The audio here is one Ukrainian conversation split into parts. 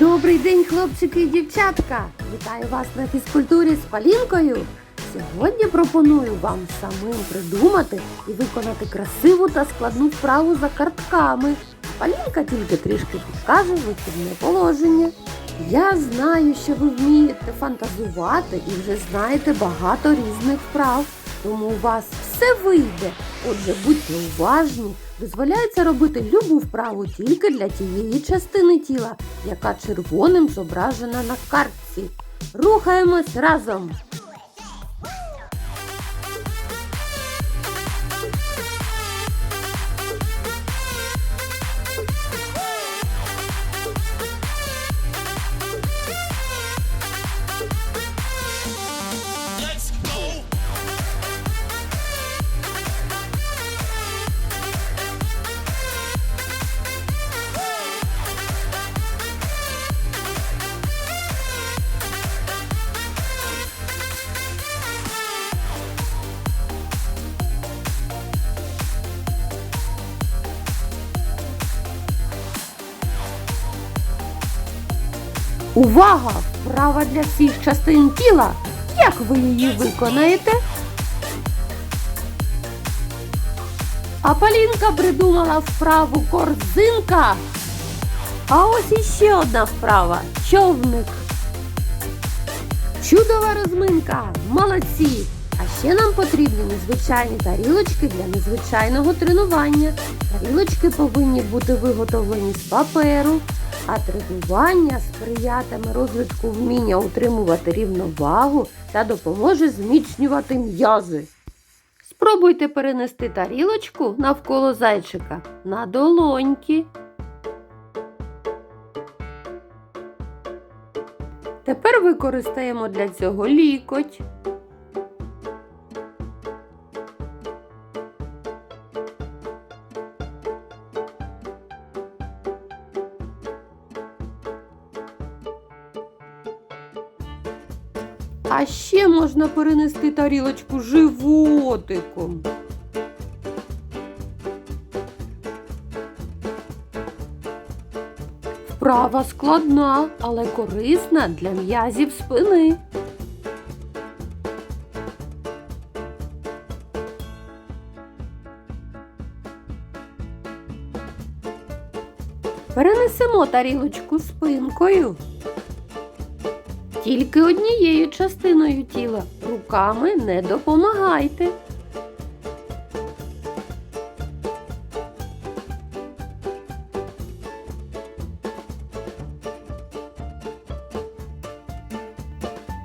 Добрий день, хлопчики і дівчатка! Вітаю вас на фізкультурі з Палінкою. Сьогодні пропоную вам самим придумати і виконати красиву та складну вправу за картками. Палінка тільки трішки підкаже вихідне положення. Я знаю, що ви вмієте фантазувати і вже знаєте багато різних вправ, тому у вас все вийде. Отже, будьте уважні, дозволяється робити любу вправу тільки для тієї частини тіла, яка червоним зображена на картці. Рухаємось разом. Увага! Вправа для всіх частин тіла. Як ви її виконаєте? А Полінка придумала вправу корзинка. А ось іще одна вправа човник. Чудова розминка! Молодці! А ще нам потрібні незвичайні тарілочки для незвичайного тренування. Тарілочки повинні бути виготовлені з паперу, а тренування сприятиме розвитку вміння утримувати рівновагу та допоможе зміцнювати м'язи. Спробуйте перенести тарілочку навколо зайчика на долоньки. Тепер використаємо для цього лікоть. А ще можна перенести тарілочку животиком. Вправа складна, але корисна для м'язів спини. Перенесемо тарілочку спинкою. Тільки однією частиною тіла. Руками не допомагайте.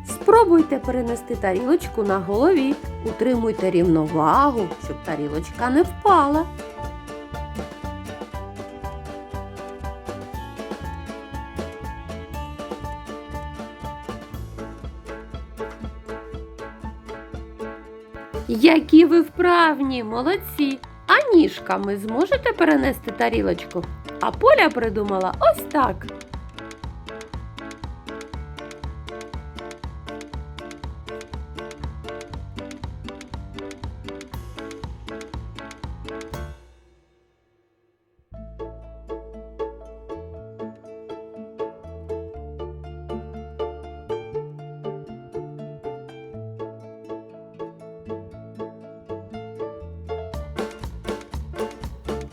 Спробуйте перенести тарілочку на голові. Утримуйте рівновагу, щоб тарілочка не впала. Які ви вправні, молодці! А ніжками зможете перенести тарілочку? А Поля придумала ось так.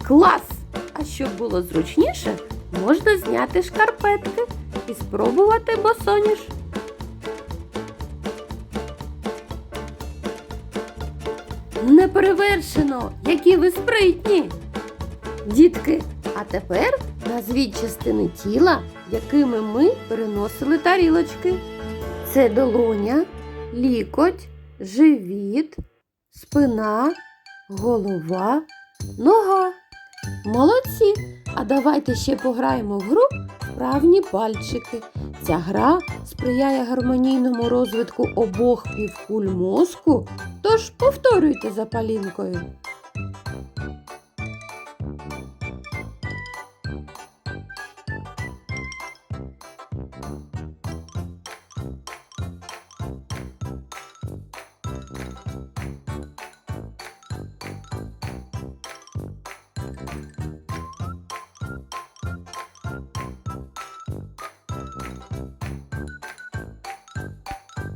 Клас! А щоб було зручніше, можна зняти шкарпетки і спробувати босоніж. Неперевершено, які ви спритні! Дітки, а тепер назвіть частини тіла, якими ми переносили тарілочки. Це долоня, лікоть, живіт, спина, голова, нога. Молодці! А давайте ще пограємо в гру вправні пальчики. Ця гра сприяє гармонійному розвитку обох півкуль мозку, тож повторюйте за палінкою.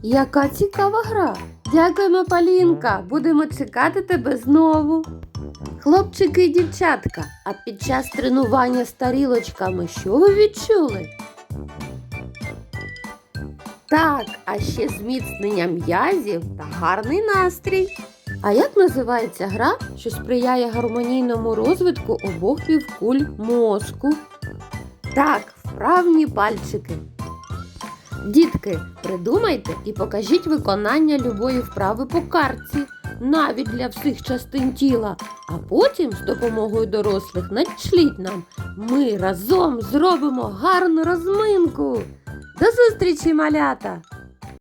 Яка цікава гра. Дякуємо, Полінка. Будемо чекати тебе знову. Хлопчики і дівчатка, а під час тренування з тарілочками що ви відчули? Так, а ще зміцнення м'язів та гарний настрій. А як називається гра, що сприяє гармонійному розвитку обох півкуль мозку? Так, вправні пальчики. Дітки, придумайте і покажіть виконання любої вправи по картці, навіть для всіх частин тіла, а потім з допомогою дорослих надшліть нам. Ми разом зробимо гарну розминку. До зустрічі, малята!